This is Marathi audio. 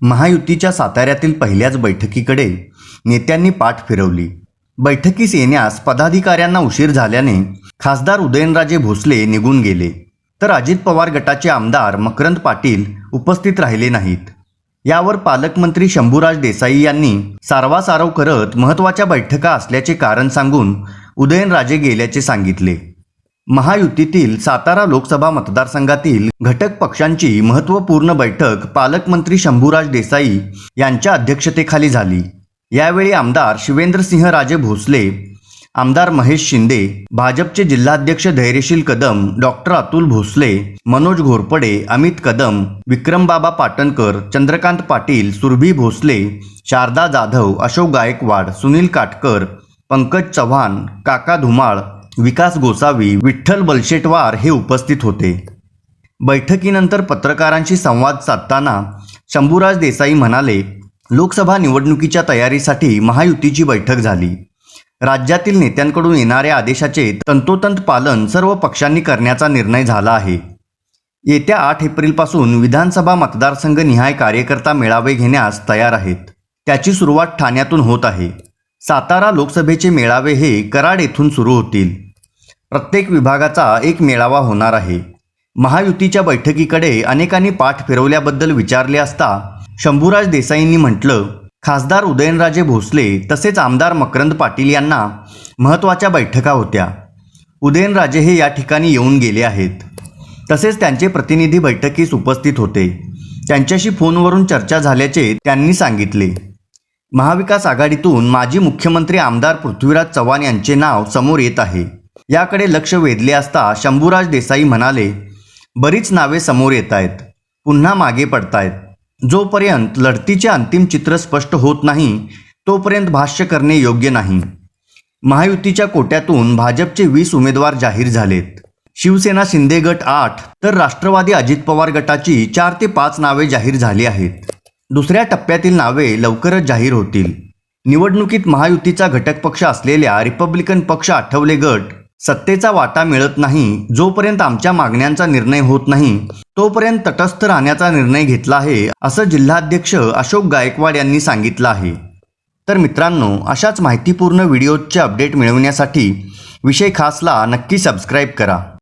महायुतीच्या साताऱ्यातील पहिल्याच बैठकीकडे नेत्यांनी पाठ फिरवली. बैठकीस येण्यास पदाधिकाऱ्यांना उशीर झाल्याने खासदार उदयनराजे भोसले निघून गेले. तर अजित पवार गटाचे आमदार मकरंद पाटील उपस्थित राहिले नाहीत. यावर पालकमंत्री शंभूराज देसाई यांनी सारवासारव करत महत्त्वाच्या बैठका असल्याचे कारण सांगून उदयनराजे गेल्याचे सांगितले. महायुतीतील सातारा लोकसभा मतदारसंघातील घटक पक्षांची महत्त्वपूर्ण बैठक पालकमंत्री शंभूराज देसाई यांच्या अध्यक्षतेखाली झाली. यावेळी आमदार शिवेंद्रसिंह राजे भोसले आमदार महेश शिंदे भाजपचे जिल्हाध्यक्ष धैर्यशील कदम डॉक्टर अतुल भोसले मनोज घोरपडे अमित कदम विक्रमबाबा पाटणकर चंद्रकांत पाटील सुरभी भोसले शारदा जाधव अशोक गायकवाड सुनील काटकर पंकज चव्हाण काका धुमाळ विकास गोसावी विठ्ठल बलशेटवार हे उपस्थित होते. बैठकीनंतर पत्रकारांशी संवाद साधताना शंभूराज देसाई म्हणाले लोकसभा निवडणुकीच्या तयारीसाठी महायुतीची बैठक झाली. राज्यातील नेत्यांकडून येणाऱ्या आदेशाचे तंतोतंत पालन सर्व पक्षांनी करण्याचा निर्णय झाला आहे. येत्या आठ एप्रिलपासून विधानसभा मतदारसंघ निहाय कार्यकर्ता मेळावे घेण्यास तयार आहेत. त्याची सुरुवात ठाण्यातून होत आहे. सातारा लोकसभेचे मेळावे हे कराड येथून सुरू होतील. प्रत्येक विभागाचा एक मेळावा होणार आहे. महायुतीच्या बैठकीकडे अनेकांनी पाठ फिरवल्याबद्दल विचारले असता शंभूराज देसाईंनी म्हटलं खासदार उदयनराजे भोसले तसेच आमदार मकरंद पाटील यांना महत्त्वाच्या बैठका होत्या. उदयनराजे हे या ठिकाणी येऊन गेले आहेत. तसेच त्यांचे प्रतिनिधी बैठकीस उपस्थित होते. त्यांच्याशी फोनवरून चर्चा झाल्याचे त्यांनी सांगितले. महाविकास आघाडीतून माजी मुख्यमंत्री आमदार पृथ्वीराज चव्हाण यांचे नाव समोर येत आहे. याकडे लक्ष वेधले असता शंभूराज देसाई म्हणाले बरीच नावे समोर येत आहेत पुन्हा मागे पडतायत. जोपर्यंत लढतीचे अंतिम चित्र स्पष्ट होत नाही तोपर्यंत भाष्य करणे योग्य नाही. महायुतीच्या कोट्यातून भाजपचे वीस उमेदवार जाहीर झालेत. शिवसेना शिंदे गट आठ तर राष्ट्रवादी अजित पवार गटाची चार ते पाच नावे जाहीर झाली आहेत. दुसऱ्या टप्प्यातील नावे लवकरच जाहीर होतील. निवडणुकीत महायुतीचा घटक पक्ष असलेल्या रिपब्लिकन पक्ष आठवले गट सत्तेचा वाटा मिळत नाही जोपर्यंत आमच्या मागण्यांचा निर्णय होत नाही तोपर्यंत तटस्थ राहण्याचा निर्णय घेतला आहे असं जिल्हाध्यक्ष अशोक गायकवाड यांनी सांगितलं आहे. तर मित्रांनो अशाच माहितीपूर्ण व्हिडिओजचे अपडेट मिळवण्यासाठी विषय खासला नक्की सबस्क्राईब करा.